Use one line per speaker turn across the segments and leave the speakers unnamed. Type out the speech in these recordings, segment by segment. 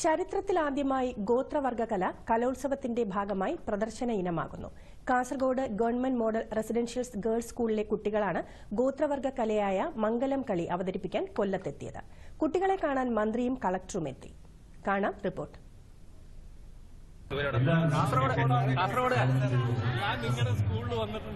ചരിത്രത്തിലാദ്യമായി ഗോത്രവർഗകല കലോത്സവത്തിന്റെ ഭാഗമായി പ്രദർശന ഇനമാകുന്നു. Kasaragod government model residential girls സ്കൂളിലെ കുട്ടികളാണ് ഗോത്രവർഗ കലയായ മംഗലം കളി അവതരിപ്പിക്കാൻ കൊല്ലത്തെത്തിയത്. കുട്ടികളെ കാണാൻ മന്ത്രിയും കളക്ടറും എത്തി. കാണാം റിപ്പോർട്ട്.
കാസർഗോഡ് കാസർഗോഡ്.
ഞാൻ നിങ്ങളുടെ സ്കൂളിൽ വന്നിട്ടുണ്ട്.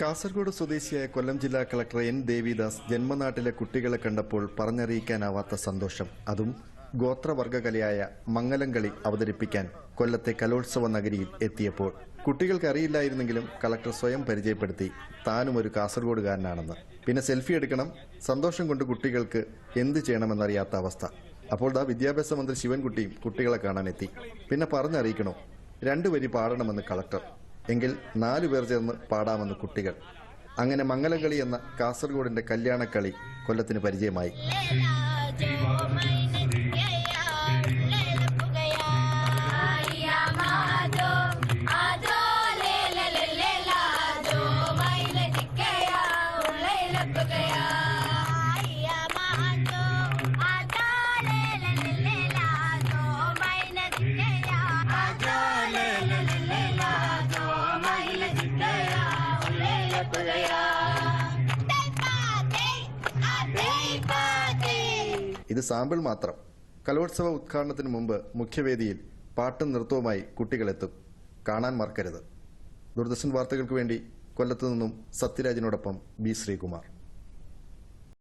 കാസർഗോഡ് സ്വദേശിയായ കൊല്ലം ജില്ലാ കളക്ടർ എൻ ദേവിദാസ് ജന്മനാട്ടിലെ കുട്ടികളെ കണ്ടപ്പോൾ പറഞ്ഞറിയിക്കാനാവാത്ത സന്തോഷം. അതും ഗോത്രവർഗകലയായ മംഗലം കളി അവതരിപ്പിക്കാൻ കൊല്ലത്തെ കലോത്സവ നഗരിയിൽ എത്തിയപ്പോൾ. കുട്ടികൾക്ക് അറിയില്ലായിരുന്നെങ്കിലും കളക്ടർ സ്വയം പരിചയപ്പെടുത്തി. താനും ഒരു കാസർഗോഡുകാരനാണെന്ന്. പിന്നെ സെൽഫി എടുക്കണം. സന്തോഷം കൊണ്ട് കുട്ടികൾക്ക് എന്ത് ചെയ്യണമെന്നറിയാത്ത അവസ്ഥ. അപ്പോൾ ദാ വിദ്യാഭ്യാസ മന്ത്രി ശിവൻകുട്ടിയും കുട്ടികളെ കാണാനെത്തി. പിന്നെ പറഞ്ഞറിയിക്കണോ? രണ്ടുപേരി പാടണമെന്ന് കളക്ടർ. എങ്കിൽ നാലു പേർ ചേർന്ന് പാടാമെന്ന് കുട്ടികൾ. അങ്ങനെ മംഗലകളി എന്ന കാസർഗോഡിന്റെ കല്യാണക്കളി കൊല്ലത്തിന് പരിചയമായി. ഇത് സാമ്പിൾ മാത്രം. കലോത്സവ ഉദ്ഘാടനത്തിന് മുമ്പ് മുഖ്യവേദിയിൽ പാട്ടും നൃത്തവുമായി കുട്ടികളെത്തും. കാണാൻ മറക്കരുത്. ദൂരദർശൻ വാർത്തകൾക്ക് വേണ്ടി കൊല്ലത്തു നിന്നും സത്യരാജിനോടൊപ്പം ബി ശ്രീകുമാർ.